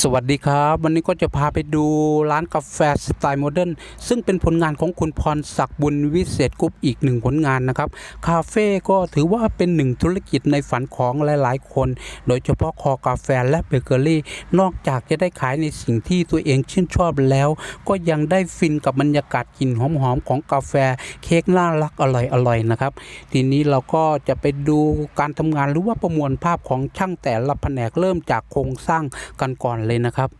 สวัสดีครับ วันนี้ก็จะพาไปดูร้านกาแฟสไตล์โมเดิร์นซึ่งเป็นผลงานของคุณพรศักดิ์บุญวิเศษกรุ๊ปอีกหนึ่งผลงานนะครับ คาเฟ่ก็ถือว่าเป็นหนึ่งธุรกิจในฝันของหลายๆ คน โดยเฉพาะคอกาแฟและเบเกอรี่ นอกจากจะได้ขายในสิ่งที่ตัวเองชื่นชอบแล้ว ก็ยังได้ฟินกับบรรยากาศกลิ่นหอมๆของกาแฟเค้กน่ารักอร่อยๆนะครับทีนี้เราก็จะไปดูการทำงานหรือว่าประมวลภาพของช่างแต่ละแผนกเริ่มจากโครงสร้างกันก่อนเลยนะครับ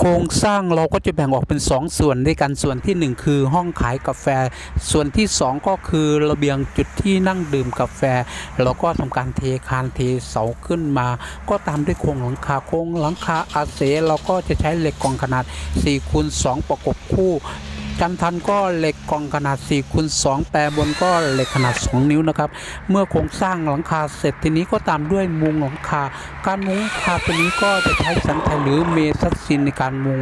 โครงสร้างเราก็จะแบ่งออกเป็น 2 ส่วนด้วยกันส่วนทีหนึ่1 คือห้องขายกาแฟ ส่วนที่ 2 ก็คือระเบียงจุดที่นั่งดื่มกาแฟเราก็ทำการเทคานเทเสาขึ้นมา ก็ตามด้วยโครงหลังคาโครงหลังคาอาเสเราก็จะใช้เหล็กกองขนาด4คูณ2ประกบคู่ จันทันก็เหล็กกองขนาด4คูณ2แปรบนก็เหล็กขนาด 2 นิ้วนะครับ เมื่อโครงสร้างหลังคาเสร็จทีนี้ก็ตามด้วยมุงหลังคา การมุงคาตัวนี้ก็จะใช้สันไทยหรือเมทัสซินในการมุง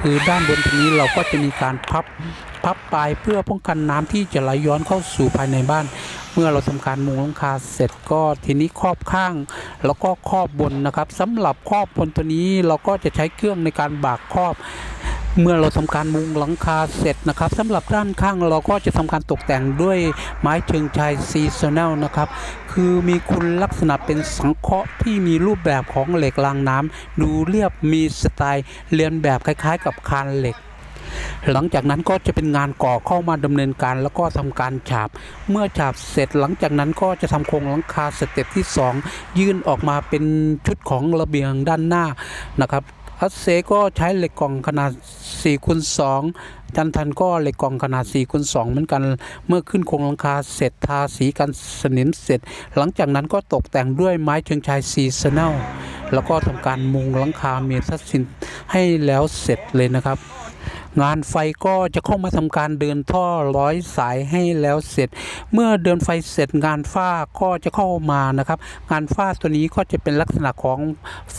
คือด้านบนทีนี้เราก็จะมีการพับพับปลายเพื่อป้องกันน้ำที่จะไหลย้อนเข้าสู่ภายในบ้าน เมื่อเราทำการมุงหลังคาเสร็จก็ทีนี้ครอบข้าง แล้วก็ครอบบนนะครับสำหรับครอบบนตัวนี้เราก็จะใช้เครื่องในการบากครอบ เมื่อเราทำการมุงหลังคาเสร็จนะครับสำหรับด้านข้างเราก็จะทำการตกแต่งด้วยไม้เชิงชายซีซันแนลนะครับ คือมีคุณลักษณะเป็นสังเคราะห์ที่มีรูปแบบของเหล็กรางน้ำดูเรียบมีสไตล์เรียนแบบคล้าย ๆ กับคานเหล็กหลังจากนั้นก็จะเป็นงานก่อเข้ามาดำเนินการแล้วก็ทำการฉาบ เมื่อฉาบเสร็จหลังจากนั้นก็จะทำโครงหลังคาสเต็ปที่ 2 ยื่นออกมาเป็นชุดของระเบียงด้านหน้านะครับ อัสเซก็ใช้เหล็กกล่องขนาด4คูณ2จันทันก็เหล็กกล่องขนาด4คูณ2เหมือนกัน เมื่อขึ้นโครงหลังคาเสร็จทาสีกันสนิมเสร็จ หลังจากนั้นก็ตกแต่งด้วยไม้เชิงชายซีซันแนลแล้วก็ทำการมุงหลังคาเมทัสซินให้แล้วเสร็จเลยนะครับ งานไฟก็จะเข้ามาทำการเดินท่อร้อยสายให้แล้วเสร็จ เมื่อเดินไฟเสร็จงานฝ้าก็จะเข้ามานะครับ งานฝ้าตัวนี้ก็จะเป็นลักษณะของ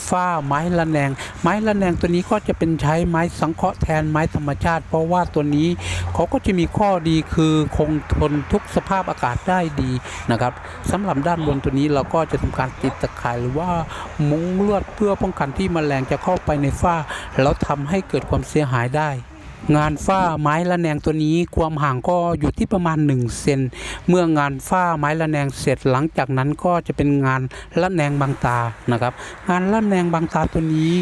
ฝ้าไม้ระแนง ไม้ระแนงตัวนี้ก็จะเป็นใช้ไม้สังเคราะห์แทนไม้ธรรมชาติ เพราะว่าตัวนี้เขาก็จะมีข้อดีคือคงทนทุกสภาพอากาศได้ดีนะครับสำหรับด้านบนตัวนี้เราก็จะทำการติดตะข่ายหรือว่ามุ้งลวดเพื่อป้องกันที่แมลงจะเข้าไปในฝ้า แล้วทำให้เกิดความเสียหายได้ งานฝ้าไม้ละแนงตัวนี้ความห่างก็อยู่ที่ประมาณ1เซนเมื่องานฝ้าไม้ละแนงเสร็จหลังจากนั้นก็จะเป็นงานละแนงบางตานะครับ งานละแนงบางตาตัวนี้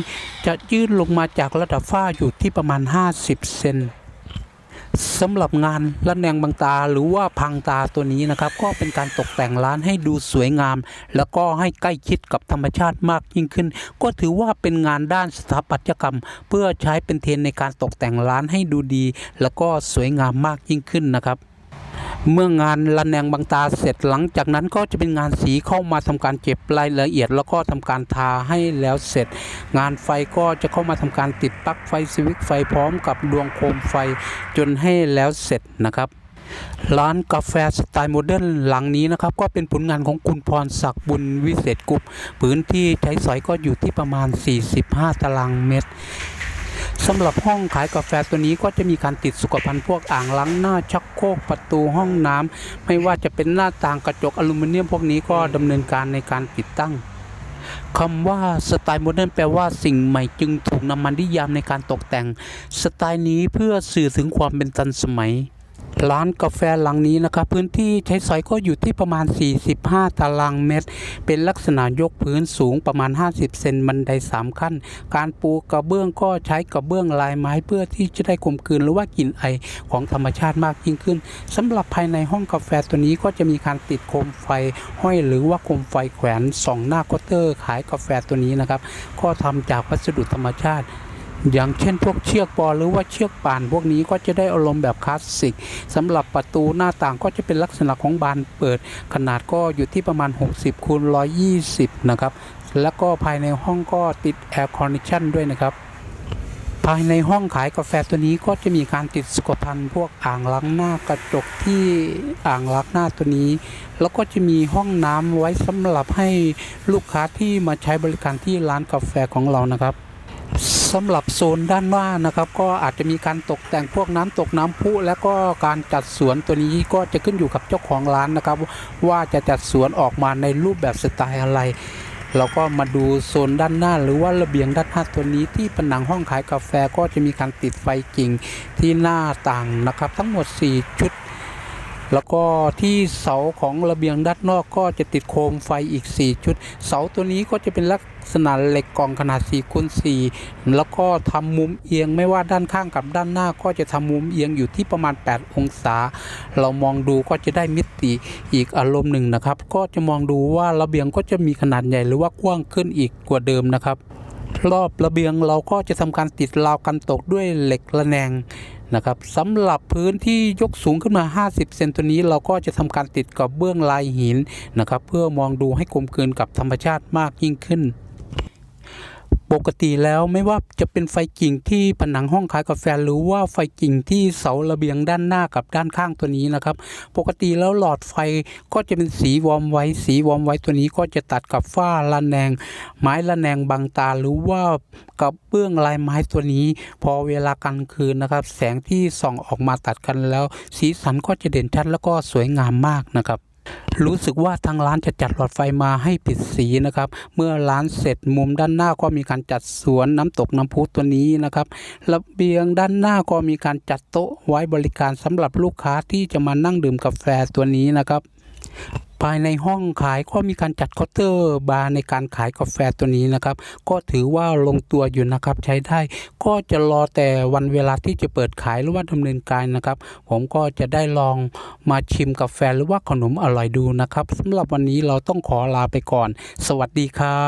จะยื่นลงมาจากระดับฝ้าอยู่ที่ประมาณ 50เซน สำหรับงานละแนงบางตาหรือว่าพังตาตัวนี้นะครับ ก็เป็นการตกแต่งร้านให้ดูสวยงาม แล้วก็ให้ใกล้ชิดกับธรรมชาติมากยิ่งขึ้น ก็ถือว่าเป็นงานด้านสถาปัตยกรรม เพื่อใช้เป็นเทรนในการตกแต่งร้านให้ดูดี แล้วก็สวยงามมากยิ่งขึ้นนะครับ เมื่องานระแนงบางตาเสร็จหลังจากนั้นก็จะเป็นงานสีเข้ามาทำการเก็บรายละเอียด แล้วก็ทำการทาให้แล้วเสร็จ งานไฟก็จะเข้ามาทำการติดปลั๊กไฟสวิตช์ไฟพร้อมกับดวงโคมไฟจนให้แล้วเสร็จนะครับร้านกาแฟสไตล์โมเดิร์นหลังนี้นะครับ ก็เป็นผลงานของคุณพรศักดิ์บุญวิเศษกุปพื้นที่ใช้สอยก็อยู่ที่ประมาณ 45 ตารางเมตร สำหรับห้องขายกาแฟตัวนี้ก็จะมีการติดสุขภัณฑ์พวกอ่างล้างหน้าชักโครกประตูห้องน้ำไม่ว่าจะเป็นหน้าต่างกระจกอลูมิเนียมพวกนี้ก็ดำเนินการในการติดตั้งคำว่าสไตล์โมเดิร์นแปลว่าสิ่งใหม่จึงถูกนำมานิยามในการตกแต่ง สไตล์นี้เพื่อสื่อถึงความเป็นทันสมัย ร้านกาแฟหลังนี้นะครับพื้นที่ใช้สอยก็อยู่ที่ประมาณ 45 ตารางเมตร เป็นลักษณะยกพื้นสูงประมาณ 50 เซนบันได 3 ขั้น การปูกระเบื้องก็ใช้กระเบื้องลายไม้เพื่อที่จะได้กลมกลืนหรือว่ากลิ่นไอของธรรมชาติมากยิ่งขึ้นสำหรับภายในห้องกาแฟตัวนี้ก็จะมีการติดโคมไฟ ห้อยหรือว่าโคมไฟแขวนสองหน้าเคาน์เตอร์ ขายกาแฟตัวนี้นะครับก็ทำจากวัสดุธรรมชาติ อย่างเช่นพวกเชือกปอหรือว่าเชือกป่าน พวกนี้ก็จะได้อารมณ์แบบคลาสสิกสำหรับประตูหน้าต่างก็จะเป็นลักษณะของบานเปิด ขนาดก็อยู่ที่ประมาณ 60คูณ120 นะครับ แล้วก็ภายในห้องก็ติดแอร์คอนดิชันด้วยนะครับภายในห้องขายกาแฟตัวนี้ก็จะมีการติดสุขภัณฑ์พวกอ่างล้างหน้ากระจกที่อ่างล้างหน้าตัวนี้ แล้วก็จะมีห้องน้ำไว้สำหรับให้ลูกค้าที่มาใช้บริการที่ร้านกาแฟของเรานะครับ สำหรับโซนด้านหน้านะครับ ก็อาจจะมีการตกแต่งพวกน้ำตกน้ำพุและก็การจัดสวนตัวนี้ก็จะขึ้นอยู่กับเจ้าของร้านนะครับ ว่าจะจัดสวนออกมาในรูปแบบสไตล์อะไรเราก็มาดูโซนด้านหน้าหรือว่าระเบียงด้านหน้าตัวนี้ที่ผนังห้องขายกาแฟก็จะมีการติดไฟกิ่งที่หน้าต่างนะครับ ทั้งหมด 4 ชุด แล้วก็ที่เสาของระเบียงด้านนอกก็จะติดโคมไฟอีก 4 ชุด เสาตัวนี้ก็จะเป็นลักษณะเหล็กกล่องขนาด4คูณ4แล้วก็ทำมุมเอียงไม่ว่าด้านข้างกับด้านหน้าก็จะทำมุมเอียงอยู่ที่ประมาณ 8 องศา เรามองดูก็จะได้มิติอีกอารมณ์หนึ่งนะครับ ก็จะมองดูว่าระเบียงก็จะมีขนาดใหญ่หรือว่ากว้างขึ้นอีกกว่าเดิมนะครับ รอบระเบียงเราก็จะทำการติดราวกันตกด้วยเหล็กระแนง นะครับสำหรับพื้นที่ยกสูงขึ้นมา 50 เซนตัวนี้เราก็จะทำการติดกับเบื้องลายหินนะครับเพื่อมองดูให้กลมกลืนกับธรรมชาติมากยิ่งขึ้น ปกติแล้วไม่ว่าจะเป็นไฟกิ่งที่ผนังห้องขายกาแฟหรือว่าไฟกิ่งที่เสาระเบียงด้านหน้ากับด้านข้างตัวนี้นะครับ ปกติแล้วหลอดไฟก็จะเป็นสีวอมไว้สีวอมไว้ตัวนี้ก็จะตัดกับฝ้าระแนง ไม้ระแนงบางตาหรือว่ากับเบื้องลายไม้ตัวนี้ พอเวลากลางคืนนะครับ แสงที่ส่องออกมาตัดกันแล้ว สีสันก็จะเด่นชัดแล้วก็สวยงามมากนะครับ รู้สึกว่าทางร้านจะจัดหลอดไฟมาให้ผิดสีนะครับ เมื่อร้านเสร็จมุมด้านหน้าก็มีการจัดสวนน้ำตกน้ำพุตัวนี้นะครับระเบียงด้านหน้าก็มีการจัดโต๊ะไว้บริการสำหรับลูกค้าที่จะมานั่งดื่มกาแฟตัวนี้นะครับ ภายในห้องขายก็มีการจัดเคาน์เตอร์บาร์ในการขายกาแฟตัวนี้นะครับ ก็ถือว่าลงตัวอยู่นะครับใช้ได้ ก็จะรอแต่วันเวลาที่จะเปิดขายหรือว่าดำเนินการนะครับ ผมก็จะได้ลองมาชิมกาแฟหรือว่าขนมอร่อยดูนะครับสำหรับวันนี้เราต้องขอลาไปก่อน สวัสดีครับ